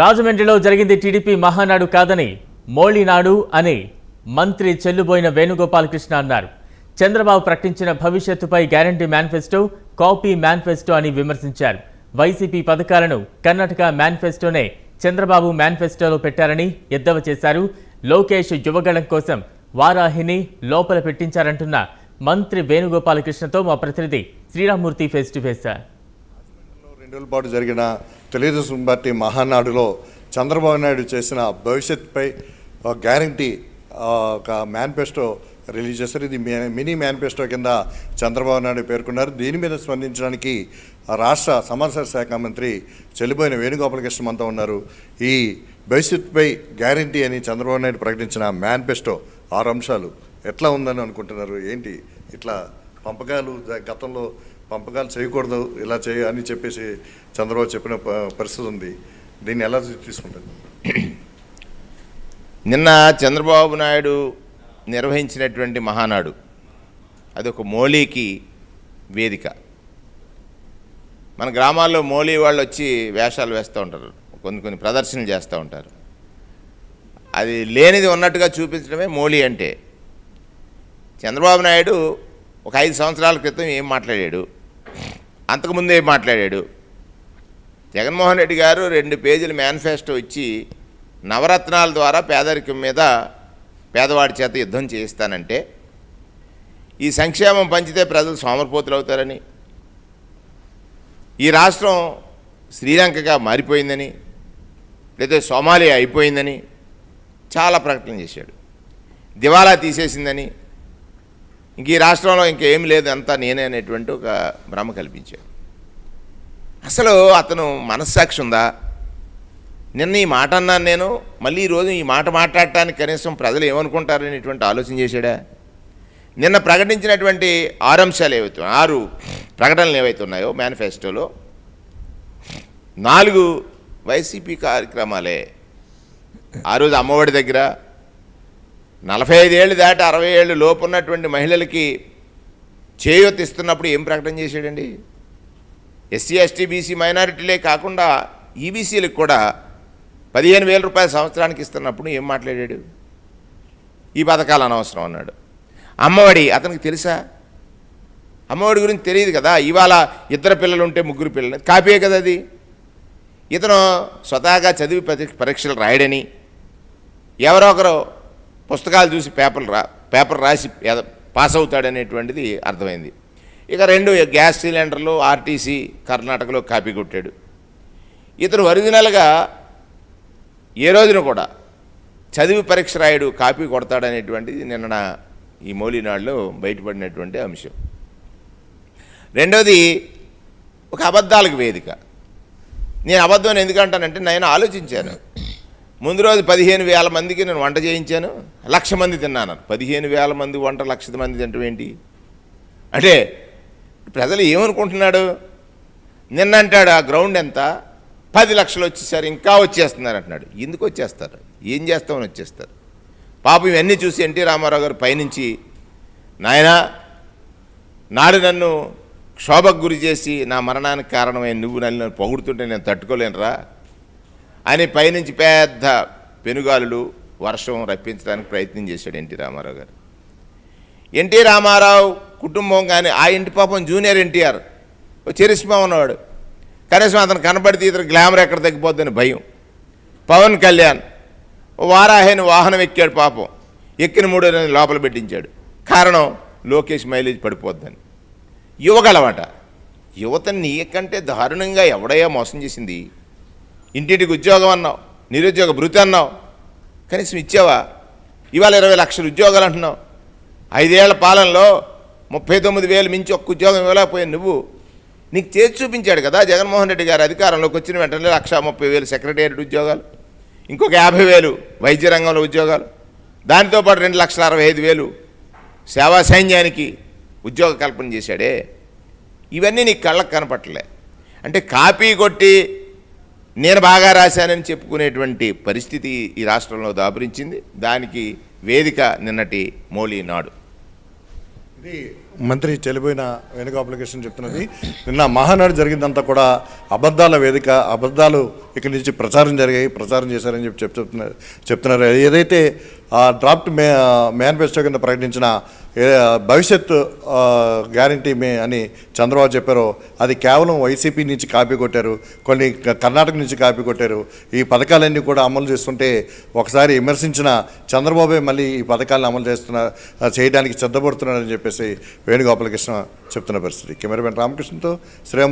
రాజమండ్రిలో జరిగింది టీడీపీ మహానాడు కాదని మోళీనాడు అని మంత్రి చెల్లుబోయిన వేణుగోపాలకృష్ణ అన్నారు. చంద్రబాబు ప్రకటించిన భవిష్యత్తుపై గ్యారంటీ మేనిఫెస్టో కాపీ మేనిఫెస్టో అని విమర్శించారు. వైసీపీ పథకాలను కర్ణాటక మేనిఫెస్టోనే చంద్రబాబు మేనిఫెస్టోలో పెట్టారని ఎద్దవ చేశారు. లోకేష్ యువగళం కోసం వారాహిని లోపల పెట్టించారంటున్న మంత్రి వేణుగోపాలకృష్ణతో మా ప్రతినిధి శ్రీరామూర్తి ఫేస్ టు ఫేస్ రెండు రోజుల పాటు జరిగిన తెలుగుదేశం పార్టీ మహానాడులో చంద్రబాబు నాయుడు చేసిన భవిష్యత్పై ఒక గ్యారంటీ ఒక మేనిఫెస్టో రిలీజ్ చేశారు. ఇది మినీ మేనిఫెస్టో కింద చంద్రబాబు నాయుడు పేర్కొన్నారు. దీని మీద స్పందించడానికి ఆ రాష్ట్ర సమాచార శాఖ మంత్రి చెల్లిపోయిన వేణుగోపాలకృష్ణ మనతో ఉన్నారు. ఈ భవిష్యత్పై గ్యారంటీ అని చంద్రబాబు నాయుడు ప్రకటించిన మేనిఫెస్టో ఆరు అంశాలు ఎట్లా ఉందని అనుకుంటున్నారు? ఏంటి ఇట్లా పంపకాలు గతంలో పంపకాలు చేయకూడదు ఇలా చేయ అని చెప్పేసి చంద్రబాబు చెప్పిన ప- పరిస్థితి ఉంది. దీన్ని ఎలా తీసుకుంటుంది నిన్న చంద్రబాబు నాయుడు నిర్వహించినటువంటి మహానాడు అదొక మోలీకి వేదిక. మన గ్రామాల్లో మోలీ వాళ్ళు వచ్చి వేషాలు వేస్తూ ఉంటారు కొన్ని కొన్ని ప్రదర్శనలు చేస్తూ ఉంటారు. అది లేనిది ఉన్నట్టుగా చూపించడమే మోలీ అంటే. చంద్రబాబు నాయుడు ఒక ఐదు సంవత్సరాల క్రితం ఏం మాట్లాడాడు? అంతకుముందు ఏం మాట్లాడాడు. జగన్మోహన్ రెడ్డి గారు రెండు పేజీల మేనిఫెస్టో ఇచ్చి నవరత్నాల ద్వారా పేదరికం మీద పేదవాడి చేత యుద్ధం చేయిస్తానంటే ఈ సంక్షేమం పంచితే ప్రజలు సోమరపోతులు అవుతారని ఈ రాష్ట్రం శ్రీలంకగా మారిపోయిందని లేదా సోమాలియా అయిపోయిందని చాలా ప్రకటన చేశాడు. దివాలా తీసేసిందని ఇంక ఈ రాష్ట్రంలో ఇంకేం లేదు అంతా నేనే అనేటువంటి ఒక భ్రమ కల్పించాడు. అసలు అతను మనస్సాక్షి ఉందా? నిన్న ఈ మాట అన్నాను నేను మళ్ళీ ఈరోజు ఈ మాట మాట్లాడటానికి కనీసం ప్రజలు ఏమనుకుంటారనేటువంటి ఆలోచన చేశాడా? నిన్న ప్రకటించినటువంటి ఆరు అంశాలు ఏవైతే ఆరు ప్రకటనలు ఏవైతే ఉన్నాయో మేనిఫెస్టోలో నాలుగు వైసీపీ కార్యక్రమాలే. ఆ రోజు అమ్మఒడి దగ్గర నలభై ఐదేళ్ళు దాటి అరవై ఏళ్ళు లోపు ఉన్నటువంటి మహిళలకి చేయూత ఇస్తున్నప్పుడు ఏం ప్రకటన చేశాడండి? ఎస్సీ ఎస్టీ బీసీ మైనారిటీలే కాకుండా ఈబీసీలకు కూడా పదిహేను వేల రూపాయల సంవత్సరానికి ఇస్తున్నప్పుడు ఏం మాట్లాడాడు? ఈ పథకాలు అనవసరం అన్నాడు. అమ్మఒడి అతనికి తెలుసా? అమ్మఒడి గురించి తెలియదు కదా. ఇవాళ ఇద్దరు పిల్లలు ఉంటే ముగ్గురు పిల్లలు. కాపీయే కదా అది. ఇతను స్వతహాగా చదివి పరీక్షలు రాయడని ఎవరో ఒకరు పుస్తకాలు చూసి పేపర్లు రా పేపర్ రాసి పాస్ అవుతాడనేటువంటిది అర్థమైంది. ఇక రెండు గ్యాస్ సిలిండర్లు ఆర్టీసీ కర్ణాటకలో కాపీ కొట్టాడు. ఇతను ఒరిజినల్గా ఏ రోజున కూడా చదివి పరీక్ష రాయుడు కాపీ కొడతాడనేటువంటిది నిన్న ఈ మౌలినాడులో బయటపడినటువంటి అంశం. రెండోది ఒక అబద్ధాలకు వేదిక. నేను అబద్ధం ఎందుకంటానంటే నేను ఆలోచించాను. ముందు రోజు పదిహేను వేల మందికి నేను వంట చేయించాను. లక్ష మంది తిన్నాను. పదిహేను వేల మంది వంట లక్ష మంది తింటం ఏంటి? అంటే ప్రజలు ఏమనుకుంటున్నాడు? నిన్న అంటాడు ఆ గ్రౌండ్ ఎంత? పది లక్షలు వచ్చేసారు ఇంకా వచ్చేస్తున్నారు అంటున్నాడు. ఎందుకు వచ్చేస్తారు? ఏం చేస్తామని వచ్చేస్తారు? పాపం ఇవన్నీ చూసి ఎన్టీ రామారావు గారు పైనుంచి నాయనా నాడు నన్ను క్షోభకు గురి చేసి నా మరణానికి కారణమైన నువ్వు నన్ను పొగుడుతుంటే నేను తట్టుకోలేనురా. అని పైనుంచి పెద్ద పెనుగాలులు వర్షం రప్పించడానికి ప్రయత్నం చేశాడు ఎన్టీ రామారావు గారు. ఎన్టీ రామారావు కుటుంబం కానీ ఆ ఇంటి పాపం జూనియర్ ఎన్టీఆర్ ఓ ఉన్నవాడు. కనీసం అతను కనబడితే ఇతను గ్లామర్ ఎక్కడ తగ్గిపోద్దని భయం. పవన్ కళ్యాణ్ ఓ వారాహేని వాహనం ఎక్కాడు పాపం. ఎక్కిన మూడో నెలలు లోపల పెట్టించాడు. కారణం లోకేష్ మైలేజ్ పడిపోద్దని. యువగలవాట యువత నీకంటే దారుణంగా ఎవడయ్యా మోసం చేసింది? ఇంటింటికి ఉద్యోగం అన్నావు నిరుద్యోగ భృతి అన్నావు. కనీసం ఇచ్చావా? ఇవాళ ఇరవై లక్షల ఉద్యోగాలు అంటున్నావు. ఐదేళ్ళ పాలనలో ముప్పై తొమ్మిది వేలు మించి ఒక్క ఉద్యోగం ఇవ్వలేకపోయావు నువ్వు. నీకు చేసి చూపించాడు కదా జగన్మోహన్ రెడ్డి గారు అధికారంలోకి వచ్చిన వెంటనే లక్ష ముప్పై వేలు సెక్రటేరియట్ ఉద్యోగాలు ఇంకొక యాభై వేలు వైద్య రంగంలో ఉద్యోగాలు దానితో పాటు రెండు లక్షల అరవై ఐదు వేలు సేవా సైన్యానికి ఉద్యోగ కల్పన చేశాడే. ఇవన్నీ నీకు కళ్ళకు కనపట్టలే. అంటే కాపీ కొట్టి నేను బాగా రాశానని చెప్పుకునేటువంటి పరిస్థితి ఈ రాష్ట్రంలో దాపురించింది. దానికి వేదిక నిన్నటి మోలీ నాడు ఇది మంత్రి తెలిపోయిన వెనుక అప్లికేషన్ చెప్తున్నది. నిన్న మహానాడు జరిగిందంతా కూడా అబద్ధాల వేదిక అబద్ధాలు ఇక్కడి నుంచి ప్రచారం జరిగాయి ప్రచారం చేశారని చెప్పి చెప్ చెప్తున్నారు చెప్తున్నారు. ఏదైతే ఆ డ్రాఫ్ట్ మే మేనిఫెస్టో కింద ప్రకటించిన భవిష్యత్తు భవిష్యత్ గ్యారంటీ మే అని చంద్రబాబు చెప్పారో అది కేవలం వైసీపీ నుంచి కాపీ కొట్టారు కొన్ని కర్ణాటక నుంచి కాపీ కొట్టారు. ఈ పథకాలన్నీ కూడా అమలు చేస్తుంటే ఒకసారి విమర్శించిన చంద్రబాబే మళ్ళీ ఈ పథకాలను అమలు చేస్తున్న చేయడానికి సిద్ధపడుతున్నారని చెప్పేసి వేణుగోపాలకృష్ణ చెప్తున్న పరిస్థితి. కెమెరామెన్ రామకృష్ణతో శ్రీరామ్